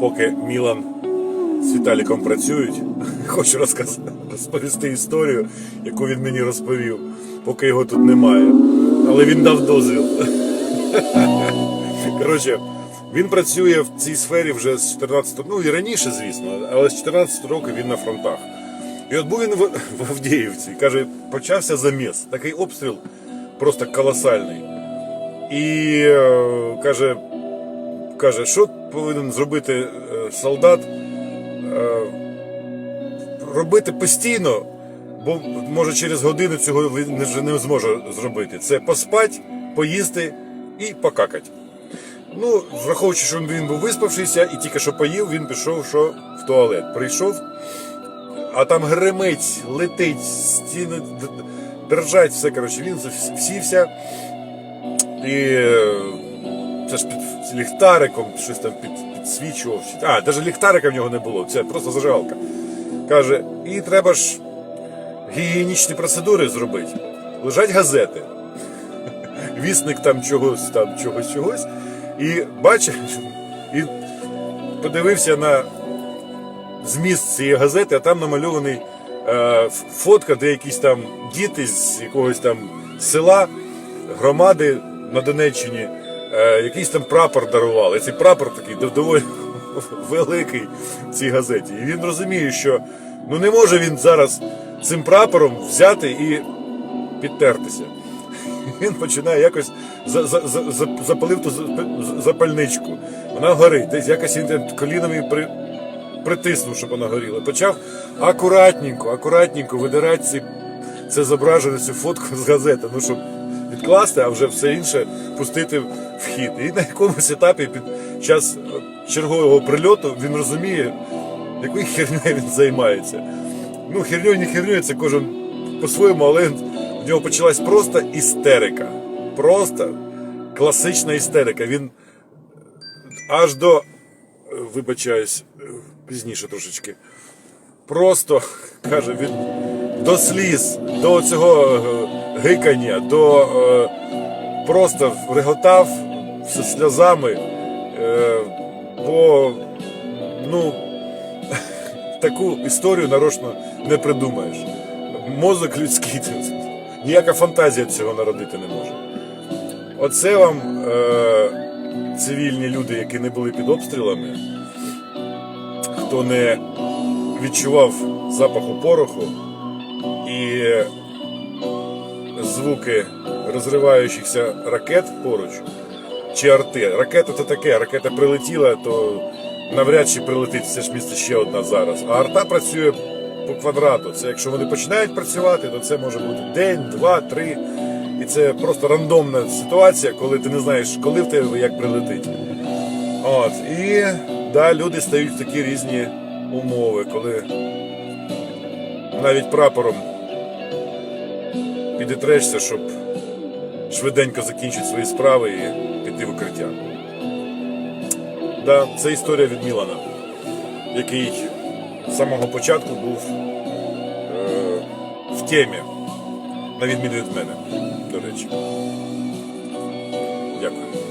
поки Мілан з Віталіком працюють, хочу розказ... розповісти історію, яку він мені розповів, поки його тут немає. Але він дав дозвіл. Коротше, він працює в цій сфері вже з 14 ну і раніше, звісно, але з 14 років він на фронтах. І от був він в, Авдіївці, каже, почався заміс. Такий обстріл просто колосальний. І е, каже, каже, що повинен зробити е, солдат? Е, робити постійно, бо може через годину цього вже не зможе зробити. Це поспати, поїсти і покакати. Ну, враховуючи, що він був виспавшийся і тільки що поїв, він пішов що в туалет. Прийшов, а там гримить, летить, стіни держать, все коротше, він всівся. І е, це ж під ліхтариком щось там під, підсвічував. А, навіть ліхтарика в нього не було, це просто зажигалка. Каже, і треба ж гігієнічні процедури зробити. Лежать газети. Вісник там чогось, там чогось, чогось. І бачив, і подивився на зміст цієї газети, а там намальований е, фотка, де якісь там діти з якогось там села, громади на Донеччині, якийсь там прапор дарували. Цей прапор такий доволі великий в цій газеті. І він розуміє, що ну не може він зараз цим прапором взяти і підтертися. Він починає якось за, за, за, за- запалив ту запальничку. Вона горить. Десь якось він колінами при, притиснув, щоб вона горіла. Почав акуратненько, акуратненько видирати ці, це зображення, цю фотку з газети. Ну, щоб відкласти, а вже все інше пустити в хід. І на якомусь етапі під час е, чергового прильоту він розуміє, якою хернею він займається. Ну, херньою не херньою, це кожен по-своєму, але в нього почалась просто істерика. Просто класична істерика. Він аж до, е, вибачаюсь, е, пізніше трошечки. Просто каже він до сліз, до цього гикання, до просто реготав зі сльозами. Е, бо ну, таку історію нарочно не придумаєш. Мозок людський, ніяка фантазія цього народити не може. Оце вам е, цивільні люди, які не були під обстрілами, хто не відчував запаху пороху і звуки розриваючихся ракет поруч, чи арти. Ракета то таке, ракета прилетіла, то навряд чи прилетить це ж місце ще одна зараз. А арта працює по квадрату. Це якщо вони починають працювати, то це може бути день, два, три. І це просто рандомна ситуація, коли ти не знаєш, коли в тебе як прилетить. От. І да, люди стають в такі різні умови, коли навіть прапором підітрешся, щоб швиденько закінчити свої справи і піти в укриття. Да, це історія від Мілана, який з самого початку був е, в темі, на відміну від мене, до речі. Дякую.